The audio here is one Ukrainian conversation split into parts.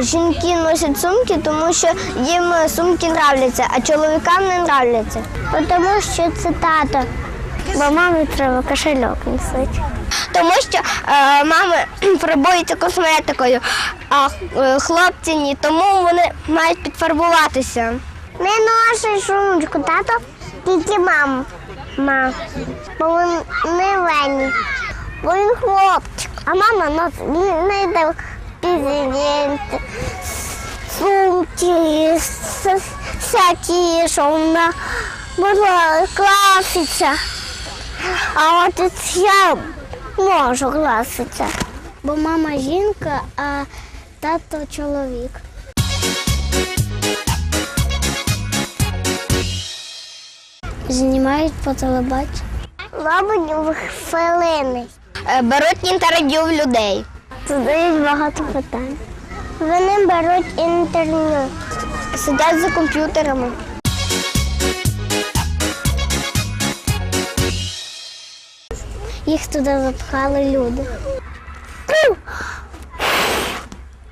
жінки носять сумки, тому що їм сумки нравляться, а чоловікам не нравляться. Тому що це тато. Бо мамі треба кошельок носити. Тому що е, мами фарбуються косметикою, а е, хлопці ні, тому вони мають підфарбуватися. Не носить сумочку, тато, тільки мама. Мам. Бо він не Лені. Бо він хлопчик. А мама носить йде сумки, всякі, що вона може класиться. А от я можу класитися. Бо мама жінка, а тато чоловік. Знімають по телебаченню. Роблять хвилини. Е, Беруть інтерв'ю в людей. Задають багато питань. Вони беруть інтерв'ю. Сидять за комп'ютерами. Їх туди запхали люди.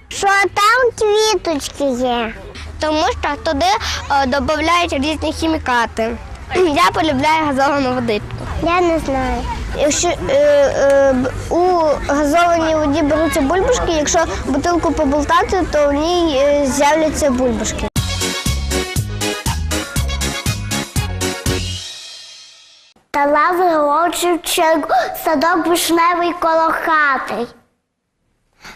Що там квіточки є? Тому що туди е, додають різні хімікати. Я полюбляю газовану водичку. Я не знаю. Якщо е, е, у газованій воді беруться бульбашки, якщо бутилку поболтати, то в ній е, з'являться бульбашки. Та лави Шевченко, садок вишневий коло хати.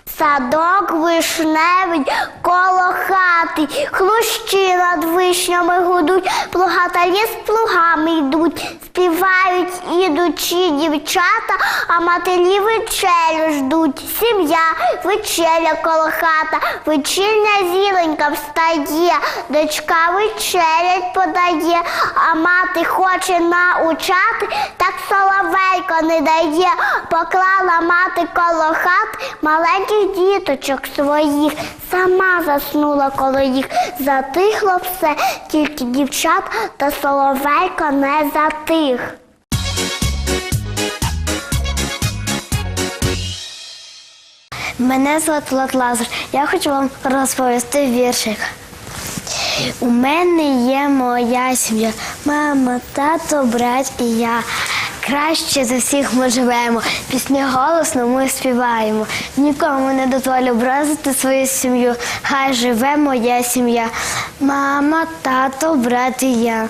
Садок вишневий коло хати, хлущі над вишнями гудуть, плугатарі з плугами йдуть, співають ідучі дівчата, а матері вечерю ждуть. Сім'я, вечеря коло хата, вечірня зіленька встає, дочка вечерять подає, а мати хоче научати, так соловейко не дає, поклала мати коло хат маленьких діточок своїх, сама заснула коло їх, затихло все, тільки дівчат та соловейко не затих. Мене звати Влад. Я хочу вам розповісти віршик. У мене є моя сім'я, мама, тато, брат і я. Краще за всіх ми живемо, пісні голосно ми співаємо. Нікому не дозволю образити свою сім'ю. Хай живе моя сім'я. Мама, тато, брат і я.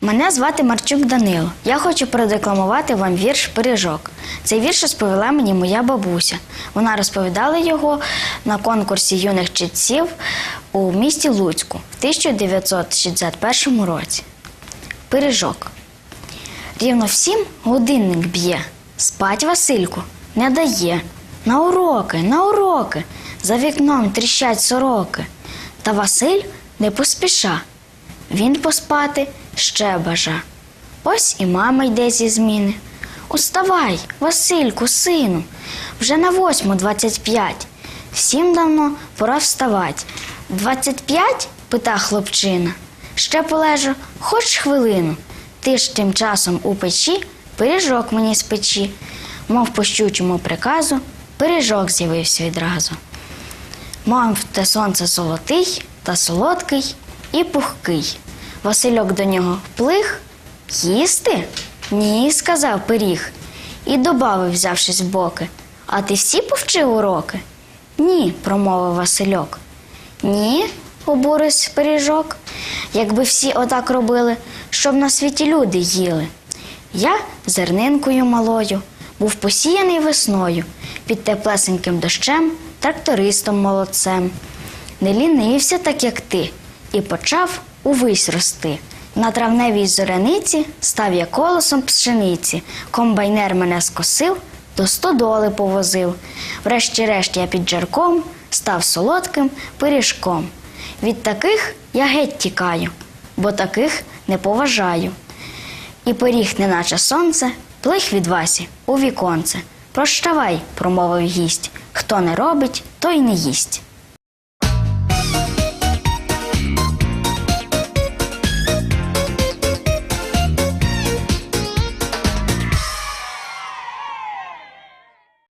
Мене звати Марчук Данило. Я хочу продекламувати вам вірш Пиріжок. Цей вірш розповіла мені моя бабуся. Вона розповідала його на конкурсі юних читців у місті Луцьку в 1961 році. Пиріжок. Рівно всім годинник б'є. Спать Васильку не дає. На уроки, на уроки. За вікном тріщать сороки. Та Василь не поспіша. Він поспати ще бажа. Ось і мама йде зі зміни. Уставай, Васильку, сину, вже на восьму двадцять п'ять. Всім давно пора вставать. Двадцять п'ять? пита хлопчина. Ще полежу хоч хвилину. Ти ж тим часом у печі пиріжок мені спечі. Мов по щучому приказу, пиріжок з'явився відразу. Мав те сонце золотий та солодкий і пухкий. Васильок до нього вплих. Їсти? Ні, сказав пиріг. І добавив, взявшись в боки. А ти всі повчив уроки? Ні, промовив Васильок. Ні, обурився пиріжок. Якби всі отак робили, щоб на світі люди їли. Я зернинкою малою був посіяний весною під теплесеньким дощем, трактористом молодцем. Не лінився, так як ти, і почав увесь рости. На травневій зоряниці став я колосом пшениці. Комбайнер мене скосив, до стодоли повозив. Врешті-решт я під жарком став солодким пиріжком. Від таких я геть тікаю, бо таких не поважаю. І пиріг, неначе сонце, плих від Васі у віконце. Прощавай, промовив гість. Хто не робить, той не їсть.